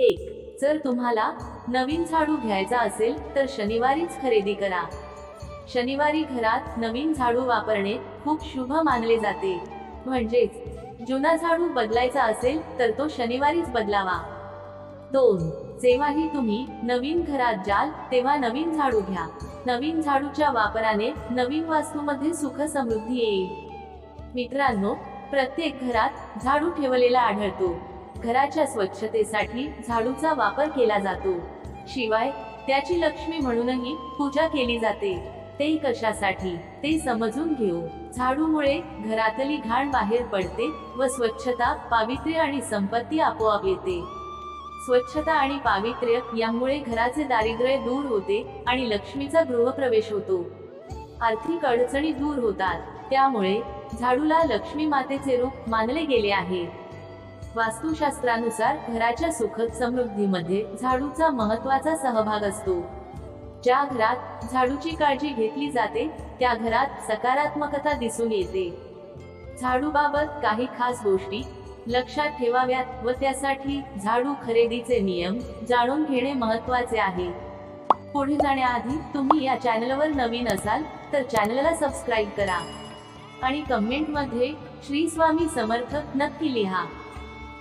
एक. जर तुम्हाला नवीन झाडू घ्यायचा असेल तर शनिवारीच खरेदी करा. शनिवारी घरात नवीन झाडू वापरणे खूप शुभ मानले जाते. म्हणजेच जुना झाडू बदलायचा असेल तर तो शनिवारीच बदलावा. दोन. जेव्हाही तुम्ही नवीन घरात जाल तेव्हा नवीन झाडू घ्या. नवीन झाडूच्या वापराने नवीन वास्तूमध्ये सुख समृद्धी येईल. मित्रांनो प्रत्येक घरात झाडू ठेवलेला आढळतो. घराच्या स्वच्छतेसाठी झाडूचा वापर केला जातो. शिवाय त्याची लक्ष्मी म्हणूनही पूजा केली जाते. ते कशासाठी? ते समजून घेऊ. झाडूमुळे घरातली घाण बाहेर पडते व स्वच्छता पावित्र्य आणि संपत्ती आपोआप येते. स्वच्छता आणि पावित्र्य यामुळे घराचे दारिद्र्य दूर होते आणि लक्ष्मीचा गृहप्रवेश होतो. आर्थिक अडचणी दूर होतात. त्यामुळे झाडूला लक्ष्मी मातेचे रूप मानले गेले आहे. वास्तुशास्त्रानुसार घराच्या सुखद समृद्धीमध्ये झाडूचा महत्त्वाचा सहभाग असतो. ज्या घरात झाडूची काळजी घेतली जाते त्या घरात सकारात्मकता दिसून येते. झाडूबाबत काही खास गोष्टी लक्षात ठेवाव्यात व त्यासाठी झाडू खरेदीचे नियम जाणून घेणे महत्त्वाचे आहे. पुढे जाण्याआधी तुम्ही या चॅनलवर नवीन असाल तर चॅनलला सबस्क्राईब करा. आणि कमेंटमध्ये श्री स्वामी समर्थ नक्की लिहा.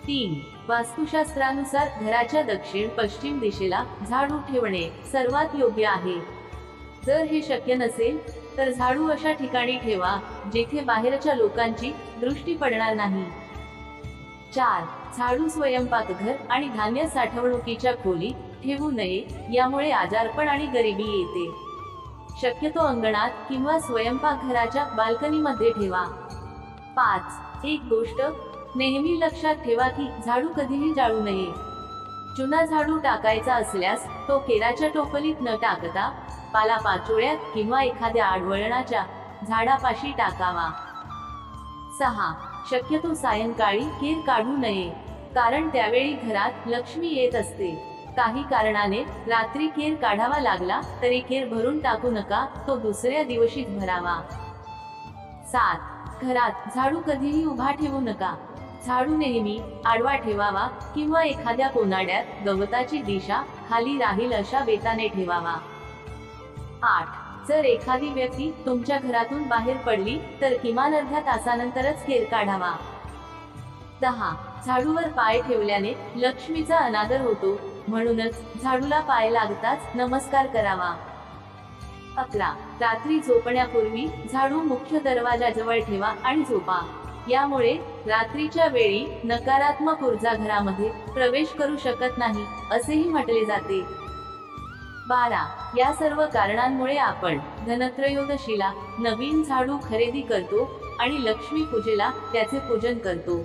तीन. वास्तुशास्त्रानुसार घराच्या दक्षिण पश्चिम दिशेला झाडू ठेवणे सर्वात योग्य आहे. जर हे शक्य नसेल तर झाडू अशा ठिकाणी ठेवा जेथे बाहेरच्या लोकांची दृष्टी पडणार नाही. चार. झाडू स्वयंपाकघर आणि धान्य साठवणुकीच्या खोली ठेवू नये यामुळे आजारपण आणि गरिबी येते. शक्यतो अंगणात किंवा स्वयंपाकघराच्या बाल्कनीमध्ये ठेवा. पाच. एक गोष्ट नेहमी लक्षात ठेवा की झाडू कधीही जाळू नये. जुना झाडू टाकायचा असल्यास तो केराच्या टोपलीत न टाकता पालापाचोळ्यात किंवा एखाद्या आडवळणाच्या झाडापाशी टाकावा. सहा. शक्यतो सायंकाळी केर काढू नये कारण त्यावेळी घरात लक्ष्मी येत असते. काही कारणाने रात्री केर काढावा लागला तरी केर भरून टाकू नका तो दुसऱ्या दिवशीच भरावा. सात. घरात झाडू कधीही उभा ठेवू नका झाडू नेहमी आडवा ठेवावा किंवा एखाद्या कोनाड्यात गवताची दिशा खाली राहील अशा बेताने ठेवावा. आठ. जर एखादी व्यक्ती तुमच्या घरातून बाहेर पडली तर किमान अर्ध्या तासानंतरच केर काढावा. दहा. झाडूवर पाय ठेवल्याने लक्ष्मीचा अनादर होतो म्हणूनच झाडूला पाय लागताच नमस्कार करावा. अकरा. रात्री झोपण्यापूर्वी झाडू मुख्य दरवाजाजवळ ठेवा आणि झोपा. यामुळे रात्रीच्या वेळी नकारात्मक ऊर्जा घरामध्ये प्रवेश करू शकत नाही असेही म्हटले जाते. बारा. या सर्व कारणांमुळे आपण धनत्रयोदशीला नवीन झाडू खरेदी करतो आणि लक्ष्मी पूजेला त्याचे पूजन करतो.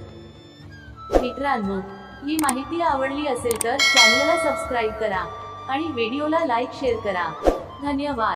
मित्रांनो ही माहिती आवडली असेल तर चॅनलला सबस्क्राईब करा आणि व्हिडिओला लाईक शेअर करा. धन्यवाद.